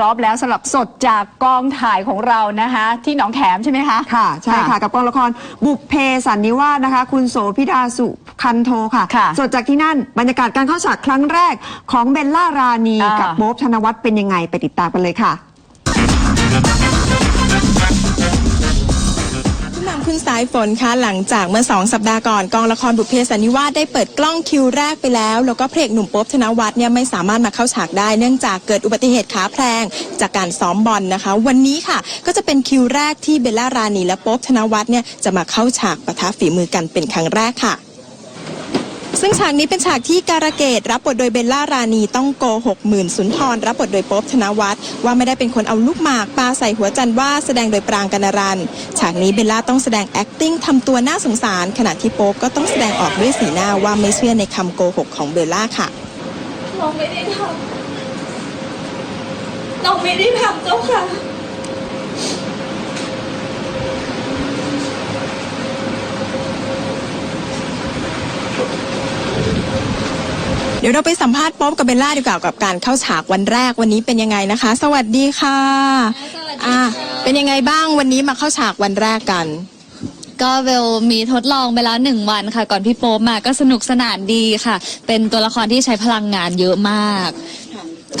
ร้อมแล้วสำหรับสดจากกองถ่ายของเรานะคะ ที่หนองแขมใช่ไหมคะ ค่ะ ใช่ค่ะ กับกองละครบุพเพสันนิวาสนะคะ คุณโสพิดาสุคันโทค่ะ ค่ะสดจากที่นั่นบรรยากาศการเข้าฉากครั้งแรกของเบลล่ารานีอ่ากั กับโบ๊บธนวัฒน์เป็นยังไงไปติดตามกันเลยค่ะผู้นำ คุณสายฝนคะหลังจากเมื่อสองสัปดาห์ก่อนกองละครบุพเพสันนิวาสได้เปิดกล้องคิวแรกไปแล้ว แล้วก็เพลงหนุ่มโป๊บธนวัฒน์เนี่ยไม่สามารถมาเข้าฉากได้ เนื่องจากเกิดอุบัติเหตุขาแพลงจากการซ้อมบอลนะคะ วันนี้ค่ะ ก็จะเป็นคิวแรกที่เบลล่ารานีและโป๊บธนวัฒน์เนี่ยจะมาเข้าฉากปะทะฝีมือกันเป็นครั้งแรกค่ะ ซึ่งฉากนี้เป็นฉากที่การะเกดรับบทโดยเบลล่ารานีต้องโกหกหมื่นสุนทรรับบทโดยโป๊บธนวัฒน์ว่าไม่ได้เป็นคนเอาลูกหมากปาใส่หัวจันว่าแสดงโดยปรางกนารันฉากนี้เบลล่าต้องแสดง acting ทำตัวน่าสงสาร ขณะที่โป๊บก็ต้องแสดงออกด้วยสีหน้าว่าไม่เชื่อในคำโกหกของเบลล่าค่ะเราไม่ได้ทำเราไม่ได้ทำเจ้าค่ะ เดี๋ยวเราไปสัมภาษณ์โป๊บกับเบลล่าดีกว่ากับการเข้าฉากวันแรกวันนี้เป็นยังไงนะคะ สวัสดีค่ะสวัสดีค่ะอะเป็นยังไงบ้างวันนี้มาเข้าฉากวันแรกกัน ก็เวลมีทดลองไปแล้วหนึ่งวันค่ะ ก่อนพี่โป๊ปมาก็สนุกสนานดีค่ะ เป็นตัวละครที่ใช้พลังงานเยอะมาก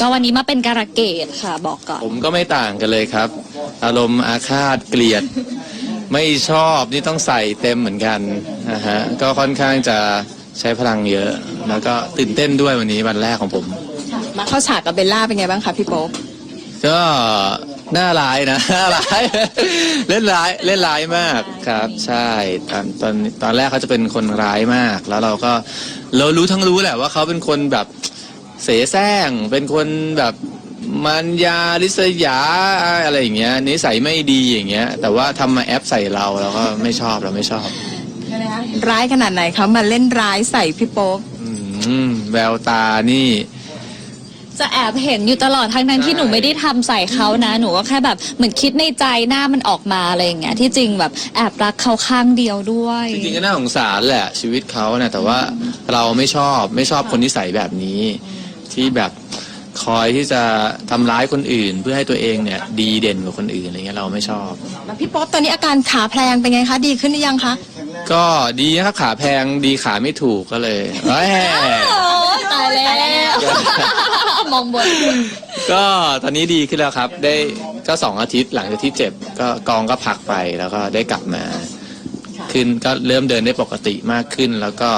ก็วันนี้มาเป็นการะเกดค่ะ บอกก่อน ผมก็ไม่ต่างกันเลยครับ อารมณ์อาฆาตเกลียด ไม่ชอบนี่ต้องใส่เต็มเหมือนกันนะฮะก็ค่อนข้างจะ ใช้พลังเยอะ แล้วก็ตื่นเต้นด้วยวันนี้วันแรกของผม มาเข้าฉากกับเบลล่าเป็นไงบ้างคะพี่โป๊ปก็น่าร้ายนะน่าร้าย เล่นร้ายเล่นร้ายมากครับ ใช่ตอนตอนตอนแรกเขาจะเป็นคนร้ายมาก แล้วเราก็เรารู้ทั้งรู้แหละว่าเขาเป็นคนแบบเสแสร้งเป็นคนแบบมันยาลิษยาอะไรอย่างเงี้ยนิสัยไม่ดีอย่างเงี้ย แต่ว่าทำมาแอปใส่เราเราก็ไม่ชอบเราไม่ชอบ ร้ายขนาดไหนคะมาเล่นร้ายใส่พี่โป๊ปอืมแววตานี่ จะแอบเห็นอยู่ตลอดทั้งนั้นที่หนูไม่ได้ทำใส่เขานะ หนูก็แค่แบบเหมือนคิดในใจหน้ามันออกมาอะไรอย่างเงี้ยที่จริงแบบแอบรักเขาข้างเดียวด้วย จริงๆก็น่าสงสารแหละชีวิตเขาเนี่ยแต่ว่าเราไม่ชอบไม่ชอบคนนิสัยแบบนี้ ที่แบบคอยที่จะทำร้ายคนอื่น เพื่อให้ตัวเองเนี่ย ดีเด่นกว่าคนอื่นอะไรเงี้ยเราไม่ชอบ แล้วพี่โป๊ปตอนนี้อาการขาแพลงเป็นไงคะ ดีขึ้นหรือยังคะ ก็ดีนะครับขาแพงดีขาไม่ถูกก็เลยเอ้ยโอ้ตายแล้วมองบนก็ตอนนี้ดีขึ้นแล้วครับ ได้ก็สองอาทิตย์หลังจากที่เจ็บ ก็กองก็พักไปแล้วก็ได้กลับมาขึ้นก็เริ่มเดินได้ปกติมากขึ้นแล้วก็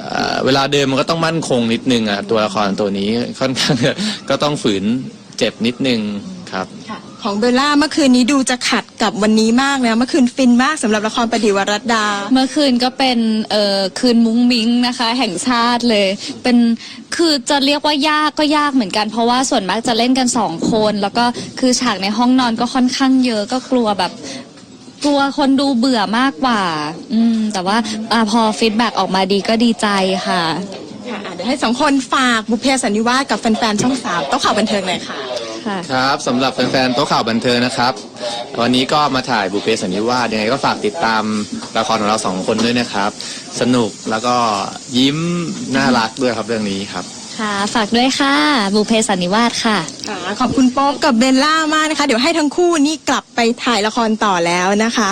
เอ่อเวลาเดินมันก็ต้องมั่นคงนิดนึงอะตัวละครตัวนี้ค่อนข้างก็ต้องฝืนเจ็บนิดนึง ครับ ของเบลล่าเมื่อคืนนี้ดูจะขัดกับวันนี้มากนะเมื่อคืนฟินมากสำหรับละครประดิวรัตดา เมื่อคืนก็เป็นเอ่อคืนมุ้งมิ้งนะคะ แห่งชาติเลย เป็นคือจะเรียกว่ายากก็ยากเหมือนกัน เพราะว่าส่วนมากจะเล่นกันสองคน แล้วก็คือฉากในห้องนอนก็ค่อนข้างเยอะก็กลัวแบบ กลัวคนดูเบื่อมากกว่า อืม แต่ว่าอาพอฟีดแบ็กออกมาดีก็ดีใจค่ะ ค่ะอะเดี๋ยวให้สองคนฝากบุพเพสันนิวาสกับแฟนๆช่องสามโต๊ะข่าวบันเทิงหน่อยค่ะ ค่ะ ครับสำหรับแฟนๆโต๊ะข่าวบันเทิงนะครับวันนี้ก็มาถ่ายบุพเพสันนิวาสยังไงก็ฝากติดตามละครของเราสองคนด้วยนะครับ สนุกแล้วก็ยิ้มน่ารักด้วยครับเรื่องนี้ครับ ค่ะฝากด้วยค่ะ บุพเพสันนิวาสค่ะ ค่ะขอบคุณโป๊ปกับเบลล่ามากนะคะ เดี๋ยวให้ทั้งคู่นี่กลับไปถ่ายละครต่อแล้วนะคะ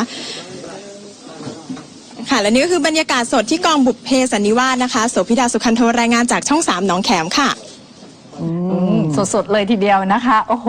ค่ะ และนี่ก็คือบรรยากาศสดที่กองบุพเพสันนิวาสนะคะโสภิดาสุขันโทรายงานจากช่องสามหนองแขมค่ะ สดๆเลยทีเดียวนะคะ โอ้โห